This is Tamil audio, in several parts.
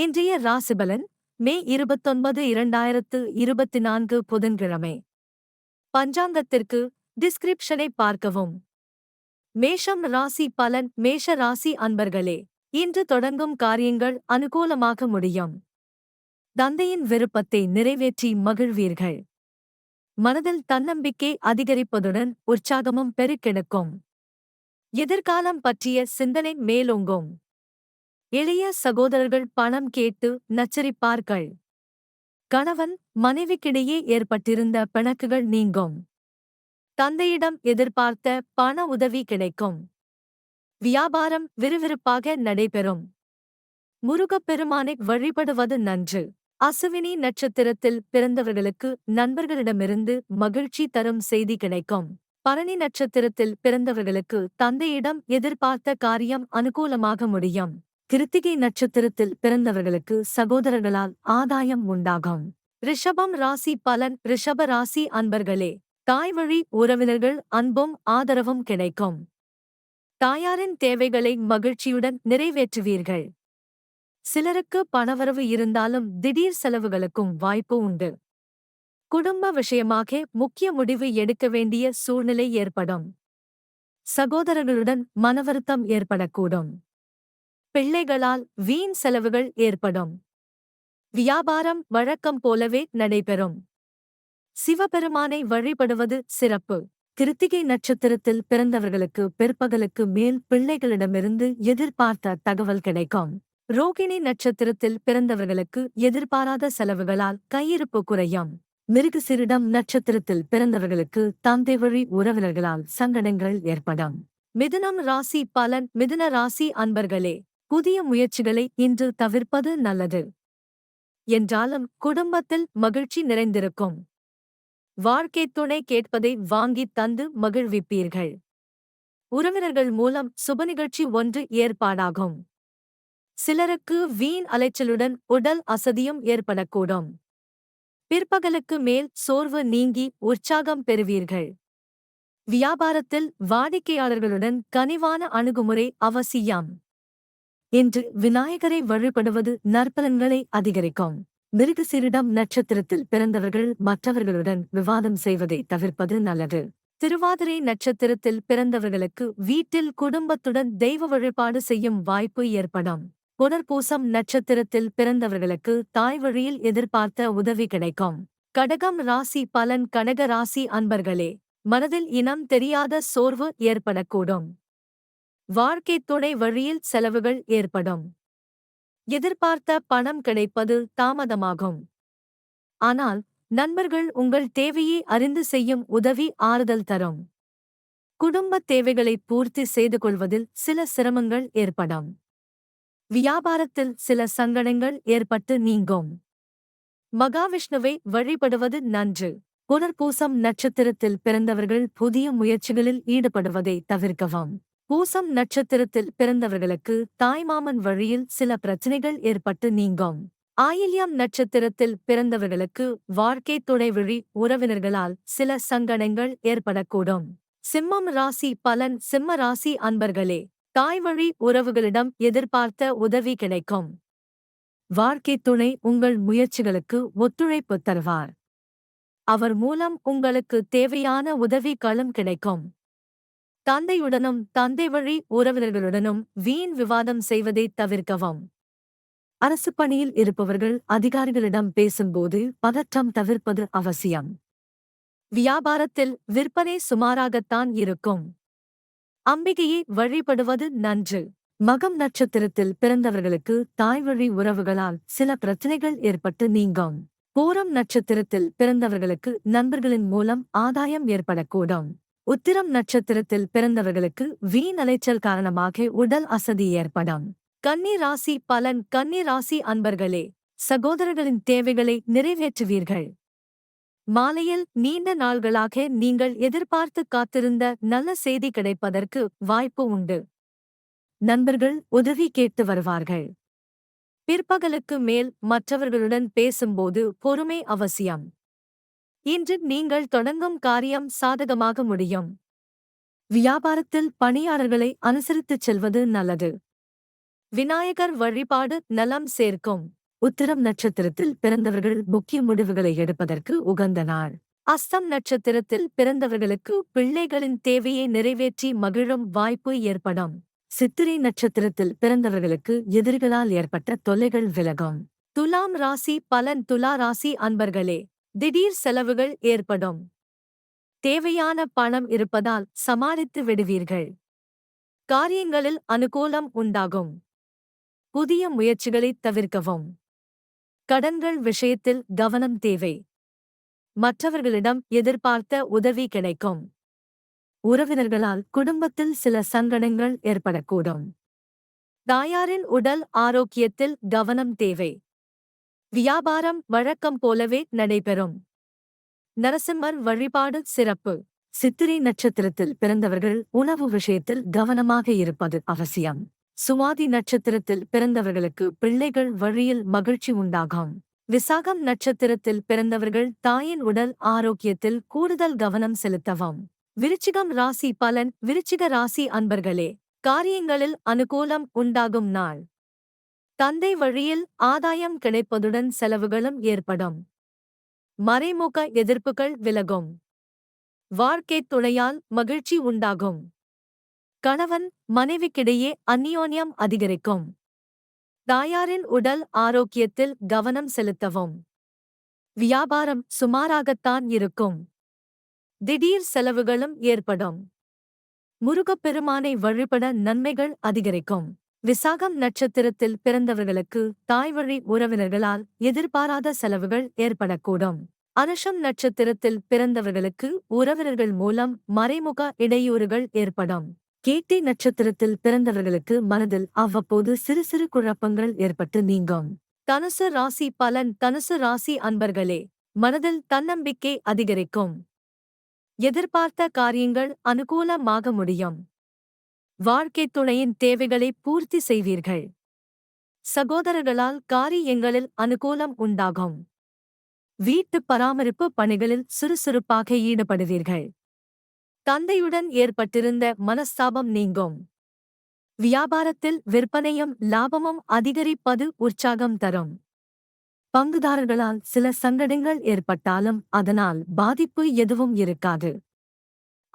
இன்றைய ராசிபலன் மே இருபத்தொன்பது இரண்டாயிரத்து இருபத்தி நான்கு புதன்கிழமை. பஞ்சாங்கத்திற்கு டிஸ்கிரிப்ஷனை பார்க்கவும். மேஷம் ராசி பலன் மேஷ ராசி அன்பர்களே இன்று தொடங்கும் காரியங்கள் அனுகூலமாக முடியும். தந்தையின் விருப்பத்தை நிறைவேற்றி மகிழ்வீர்கள். மனதில் தன்னம்பிக்கை அதிகரிப்பதுடன் உற்சாகமும் பெருக்கெடுக்கும். எதிர்காலம் பற்றிய சிந்தனை மேலோங்கும். இளைய சகோதரர்கள் பணம் கேட்டு நச்சரிப்பார்கள். கணவன் மனைவிக்கிடையே ஏற்பட்டிருந்த பிணக்குகள் நீங்கும். தந்தையிடம் எதிர்பார்த்த பண உதவி கிடைக்கும். வியாபாரம் விறுவிறுப்பாக நடைபெறும். முருகப்பெருமானை வழிபடுவது நன்று. அசுவினி நட்சத்திரத்தில் பிறந்தவர்களுக்கு நண்பர்களிடமிருந்து மகிழ்ச்சி தரும் செய்தி கிடைக்கும். பரணி நட்சத்திரத்தில் பிறந்தவர்களுக்கு தந்தையிடம் எதிர்பார்த்த காரியம் அனுகூலமாக முடியும். கிருத்திகை நட்சத்திரத்தில் பிறந்தவர்களுக்கு சகோதரர்களால் ஆதாயம் உண்டாகும். ரிஷபம் ராசி பலன். ரிஷப ராசி அன்பர்களே தாய் வழி உறவினர்கள் அன்பும் ஆதரவும் கிடைக்கும். தாயாரின் தேவைகளை மகிழ்ச்சியுடன் நிறைவேற்றுவீர்கள். சிலருக்கு பணவரவு இருந்தாலும் திடீர் செலவுகளுக்கும் வாய்ப்பு உண்டு. குடும்ப விஷயமாக முக்கிய முடிவு எடுக்க வேண்டிய சூழ்நிலை ஏற்படும். சகோதரர்களுடன் மனவருத்தம் ஏற்படக்கூடும். பிள்ளைகளால் வீண் செலவுகள் ஏற்படும். வியாபாரம் வழக்கம் போலவே நடைபெறும். சிவபெருமானை வழிபடுவது சிறப்பு. கிருத்திகை நட்சத்திரத்தில் பிறந்தவர்களுக்கு பிற்பகலுக்கு மேல் பிள்ளைகளிடமிருந்து எதிர்பார்த்த தகவல் கிடைக்கும். ரோகிணி நட்சத்திரத்தில் பிறந்தவர்களுக்கு எதிர்பாராத செலவுகளால் கையிருப்பு குறையும். மிருகசிரிடம் நட்சத்திரத்தில் பிறந்தவர்களுக்கு தந்தை வழி உறவினர்களால் சங்கடங்கள் ஏற்படும். மிதுனம் ராசி பலன் மிதுன ராசி அன்பர்களே புதிய முயற்சிகளை இன்று தவிர்ப்பது நல்லது. என்றாலும் குடும்பத்தில் மகிழ்ச்சி நிறைந்திருக்கும். வாழ்க்கை துணை கேட்பதை வாங்கித் தந்து மகிழ்விப்பீர்கள். உறவினர்கள் மூலம் சுப நிகழ்ச்சி ஒன்று ஏற்பாடாகும். சிலருக்கு வீண் அலைச்சலுடன் உடல் அசதியும் ஏற்படக்கூடும். பிற்பகலுக்கு மேல் சோர்வு நீங்கி உற்சாகம் பெறுவீர்கள். வியாபாரத்தில் வாடிக்கையாளர்களுடன் கனிவான அணுகுமுறை அவசியம். இன்று விநாயகரை வழிபடுவது நற்பலன்களை அதிகரிக்கும். மிருகசிரிடம் நட்சத்திரத்தில் பிறந்தவர்கள் மற்றவர்களுடன் விவாதம் செய்வதை தவிர்ப்பது நல்லது. திருவாதிரை நட்சத்திரத்தில் பிறந்தவர்களுக்கு வீட்டில் குடும்பத்துடன் தெய்வ வழிபாடு செய்யும் வாய்ப்பு ஏற்படும். புனர்பூசம் நட்சத்திரத்தில் பிறந்தவர்களுக்கு தாய் வழியில் எதிர்பார்த்த உதவி கிடைக்கும். கடகம் ராசி பலன் கனக ராசி அன்பர்களே மனதில் இனம் தெரியாத சோர்வு ஏற்படக்கூடும். வாழ்க்கை துணை வழியில் செலவுகள் ஏற்படும். எதிர்பார்த்த பணம் கிடைப்பது தாமதமாகும். ஆனால் நண்பர்கள் உங்கள் தேவையை அறிந்து செய்யும் உதவி ஆறுதல் தரும். குடும்பத் தேவைகளை பூர்த்தி செய்து கொள்வதில் சில சிரமங்கள் ஏற்படும். வியாபாரத்தில் சில சங்கடங்கள் ஏற்பட்டு நீங்கும். மகாவிஷ்ணுவை வழிபடுவது நன்று. புனர்பூசம் நட்சத்திரத்தில் பிறந்தவர்கள் புதிய முயற்சிகளில் ஈடுபடுவதை தவிர்க்கவும். பூசம் நட்சத்திரத்தில் பிறந்தவர்களுக்கு தாய்மாமன் வழியில் சில பிரச்சனைகள் ஏற்பட்டு நீங்கும். ஆயில்யம் நட்சத்திரத்தில் பிறந்தவர்களுக்கு வாழ்க்கை துணைவழி உறவினர்களால் சில சங்கடங்கள் ஏற்படக்கூடும். சிம்மம் ராசி பலன் சிம்ம ராசி அன்பர்களே தாய்வழி உறவுகளிடம் எதிர்பார்த்த உதவி கிடைக்கும். வாழ்க்கை துணை உங்கள் முயற்சிகளுக்கு ஒத்துழைப்பு தருவார். அவர் மூலம் உங்களுக்கு தேவையான உதவிகளும் கிடைக்கும். தந்தையுடனும் தந்தை வழி உறவினர்களுடனும் வீண் விவாதம் செய்வதை தவிர்க்கவும். அரசு பணியில் இருப்பவர்கள் அதிகாரிகளிடம் பேசும்போது பதற்றம் தவிர்ப்பது அவசியம். வியாபாரத்தில் விற்பனை சுமாராகத்தான் இருக்கும். அம்பிகையை வழிபடுவது நன்று. மகம் நட்சத்திரத்தில் பிறந்தவர்களுக்கு தாய்வழி உறவுகளால் சில பிரச்சனைகள் ஏற்பட்டு நீங்கும். பூரம் நட்சத்திரத்தில் பிறந்தவர்களுக்கு நண்பர்களின் மூலம் ஆதாயம் ஏற்படக்கூடும். உத்திரம் நட்சத்திரத்தில் பிறந்தவர்களுக்கு வீண் அலைச்சல் காரணமாக உடல் அசதி ஏற்படும் கன்னி ராசி பலன். கன்னி ராசி அன்பர்களே சகோதரர்களின் தேவைகளை நிறைவேற்றுவீர்கள். மாலையில் நீண்ட நாள்களாக நீங்கள் எதிர்பார்த்து காத்திருந்த நல்ல செய்தி கிடைப்பதற்கு வாய்ப்பு உண்டு. நண்பர்கள் உதவி கேட்டு வருவார்கள். பிற்பகலுக்கு மேல் மற்றவர்களுடன் பேசும்போது பொறுமை அவசியம். இன்று நீங்கள் தொடங்கும் காரியம் சாதகமாக முடியும். வியாபாரத்தில் பணியாளர்களை அனுசரித்துச் செல்வது நல்லது. விநாயகர் வழிபாடு நலம் சேர்க்கும். உத்திரம் நட்சத்திரத்தில் பிறந்தவர்கள் முக்கிய முடிவுகளை எடுப்பதற்கு உகந்த நாள். அஸ்தம் நட்சத்திரத்தில் பிறந்தவர்களுக்கு பிள்ளைகளின் தேவையை நிறைவேற்றி மகிழும் வாய்ப்பு ஏற்படும். சித்திரை நட்சத்திரத்தில் பிறந்தவர்களுக்கு எதிரிகளால் ஏற்பட்ட தொல்லைகள் விலகும். துலாம் ராசி பலன் துலா ராசி அன்பர்களே திடீர் செலவுகள் ஏற்படும். தேவையான பணம் இருப்பதால் சமாளித்து விடுவீர்கள். காரியங்களில் அனுகூலம் உண்டாகும். புதிய முயற்சிகளைத் தவிர்க்கவும். கடன்கள் விஷயத்தில் கவனம் தேவை. மற்றவர்களிடம் எதிர்பார்த்த உதவி கிடைக்கும். உறவினர்களால் குடும்பத்தில் சில சங்கடங்கள் ஏற்படக்கூடும். தாயாரின் உடல் ஆரோக்கியத்தில் கவனம் தேவை. வியாபாரம் வழக்கம் போலவே நடைபெறும். நரசிம்மர் வழிபாடு சிறப்பு. சித்திரை நட்சத்திரத்தில் பிறந்தவர்கள் உணவு விஷயத்தில் கவனமாக இருப்பது அவசியம். சுவாதி நட்சத்திரத்தில் பிறந்தவர்களுக்கு பிள்ளைகள் வழியில் மகிழ்ச்சி உண்டாகும். விசாகம் நட்சத்திரத்தில் பிறந்தவர்கள் தாயின் உடல் ஆரோக்கியத்தில் கூடுதல் கவனம் செலுத்தவும். விருச்சிகம் ராசி பலன் விருச்சிக ராசி அன்பர்களே காரியங்களில் அனுகூலம் உண்டாகும் நாள். தந்தை வழியில் ஆதாயம் கிடைப்பதுடன் செலவுகளும் ஏற்படும். மறைமுக எதிர்ப்புகள் விலகும். வாழ்க்கைத் துணையால் மகிழ்ச்சி உண்டாகும். கணவன் மனைவிக்கிடையே அந்நியோன்யம் அதிகரிக்கும். தாயாரின் உடல் ஆரோக்கியத்தில் கவனம் செலுத்தவும். வியாபாரம் சுமாராகத்தான் இருக்கும். திடீர் செலவுகளும் ஏற்படும். முருகப்பெருமானை வழிபட நன்மைகள் அதிகரிக்கும். விசாகம் நட்சத்திரத்தில் பிறந்தவர்களுக்கு தாய்வழி உறவினர்களால் எதிர்பாராத செலவுகள் ஏற்படக்கூடும். அனுஷம் நட்சத்திரத்தில் பிறந்தவர்களுக்கு உறவினர்கள் மூலம் மறைமுக இடையூறுகள் ஏற்படும். கேட்டி நட்சத்திரத்தில் பிறந்தவர்களுக்கு மனதில் அவ்வப்போது சிறு சிறு குழப்பங்கள் ஏற்பட்டு நீங்கும். தனுசு ராசி பலன் தனுசு ராசி அன்பர்களே மனதில் தன்னம்பிக்கை அதிகரிக்கும். எதிர்பார்த்த காரியங்கள் அனுகூலமாக முடியும். வாழ்க்கைத் துணையின் தேவைகளை பூர்த்தி செய்வீர்கள். சகோதரர்களால் காரியங்களில் அனுகூலம் உண்டாகும். வீட்டு பராமரிப்பு பணிகளில் சுறுசுறுப்பாக ஈடுபடுவீர்கள். தந்தையுடன் ஏற்பட்டிருந்த மனஸ்தாபம் நீங்கும். வியாபாரத்தில் விற்பனையும் லாபமும் அதிகரிப்பது உற்சாகம் தரும். பங்குதாரர்களால் சில சங்கடங்கள் ஏற்பட்டாலும் அதனால் பாதிப்பு எதுவும் இருக்காது.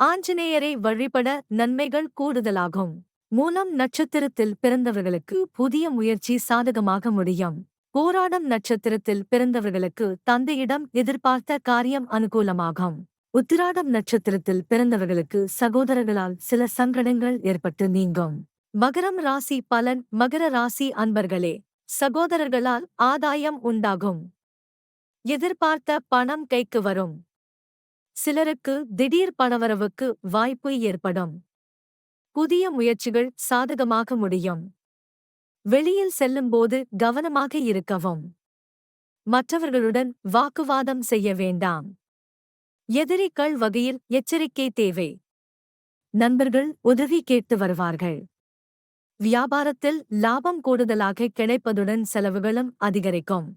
ஆஞ்சநேயரை வழிபட நன்மைகள் கூடுதலாகும். மூலம் நட்சத்திரத்தில் பிறந்தவர்களுக்கு புதிய முயற்சி சாதகமாக முடியும். போராடம் நட்சத்திரத்தில் பிறந்தவர்களுக்கு தந்தையிடம் எதிர்பார்த்த காரியம் அனுகூலமாகும். உத்திராடம் நட்சத்திரத்தில் பிறந்தவர்களுக்கு சகோதரர்களால் சில சங்கடங்கள் ஏற்பட்டு நீங்கும். மகரம் ராசி பலன் மகர ராசி அன்பர்களே சகோதரர்களால் ஆதாயம் உண்டாகும். எதிர்பார்த்த பணம் கைக்கு வரும். சிலருக்கு திடீர் பணவரவுக்கு வாய்ப்பு ஏற்படும். புதிய முயற்சிகள் சாதகமாக முடியும். வெளியில் செல்லும்போது கவனமாக இருக்கவும். மற்றவர்களுடன் வாக்குவாதம் செய்ய வேண்டாம். எதிரிகள் வகையில் எச்சரிக்கை தேவை. நண்பர்கள் உதவி கேட்டு வருவார்கள். வியாபாரத்தில் லாபம் கூடுதலாக கிடைப்பதுடன் செலவுகளும் அதிகரிக்கும்.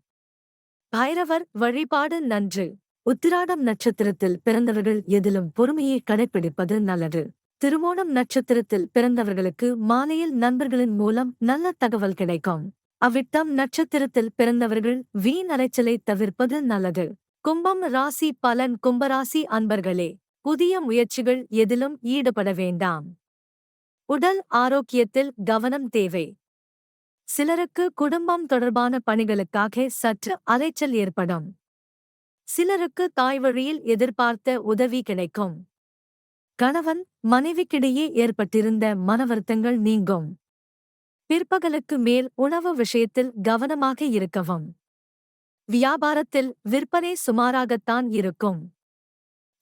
பைரவர் வழிபாடு நன்று. உத்திராடம் நட்சத்திரத்தில் பிறந்தவர்கள் எதிலும் பொறுமையை கடைப்பிடிப்பது நல்லது. திருவோணம் நட்சத்திரத்தில் பிறந்தவர்களுக்கு மாலையில் நண்பர்களின் மூலம் நல்ல தகவல் கிடைக்கும். அவ்விட்டம் நட்சத்திரத்தில் பிறந்தவர்கள் வீண் அலைச்சலை தவிர்ப்பது நல்லது. கும்பம் ராசி பலன் கும்பராசி அன்பர்களே புதிய முயற்சிகள் எதிலும் ஈடுபட வேண்டாம். உடல் ஆரோக்கியத்தில் கவனம் தேவை. சிலருக்கு குடும்பம் தொடர்பான பணிகளுக்காக சற்று அலைச்சல் ஏற்படும். சிலருக்கு தாய் வழியில் எதிர்பார்த்த உதவி கிடைக்கும். கணவன் மனைவிக்கிடையே ஏற்பட்டிருந்த மனவருத்தங்கள் நீங்கும். பிற்பகலுக்கு மேல் உணவு விஷயத்தில் கவனமாக இருக்கவும். வியாபாரத்தில் விற்பனை சுமாராகத்தான் இருக்கும்.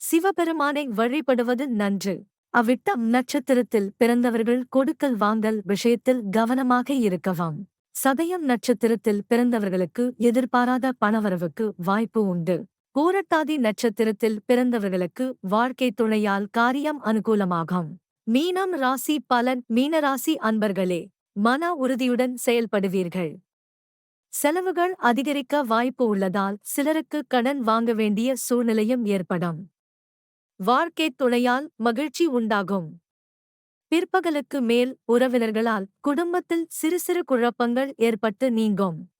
சிவபெருமானை வழிபடுவது நன்று. அவ்விட்டம் நட்சத்திரத்தில் பிறந்தவர்கள் கொடுக்கல் வாங்கல் விஷயத்தில் கவனமாக இருக்கவும். சதயம் நட்சத்திரத்தில் பிறந்தவர்களுக்கு எதிர்பாராத பணவரவுக்கு வாய்ப்பு உண்டு. பூரட்டாதி நட்சத்திரத்தில் பிறந்தவர்களுக்கு வாழ்க்கை துணையால் காரியம் அனுகூலமாகும். மீனம் ராசி பலன் மீனராசி அன்பர்களே மன உறுதியுடன் செயல்படுவீர்கள். செலவுகள் அதிகரிக்க வாய்ப்பு உள்ளதால் சிலருக்கு கடன் வாங்க வேண்டிய சூழ்நிலையும் ஏற்படும். வாழ்க்கைத் துணையால் மகிழ்ச்சி உண்டாகும். பிற்பகலுக்கு மேல் உறவினர்களால் குடும்பத்தில் சிறு சிறு குழப்பங்கள் ஏற்பட்டு நீங்கும்.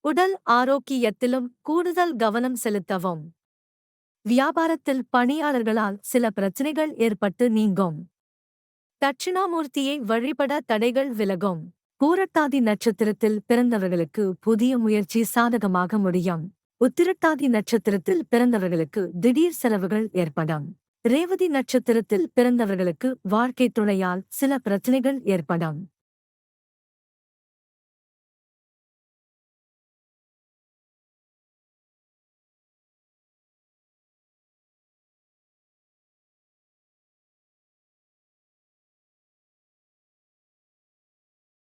உடல் ஆரோக்கியத்திலும் கூடுதல் கவனம் செலுத்தவும். வியாபாரத்தில் பணியாளர்களால் சில பிரச்சனைகள் ஏற்பட்டு நீங்கும். தட்சிணாமூர்த்தியை வழிபட தடைகள் விலகும். பூரட்டாதி நட்சத்திரத்தில் பிறந்தவர்களுக்கு புதிய முயற்சி சாதகமாக முடியும். உத்திரட்டாதி நட்சத்திரத்தில் பிறந்தவர்களுக்கு திடீர் செலவுகள் ஏற்படும். ரேவதி நட்சத்திரத்தில் பிறந்தவர்களுக்கு வாழ்க்கை துணையால் சில பிரச்சனைகள் ஏற்படும்.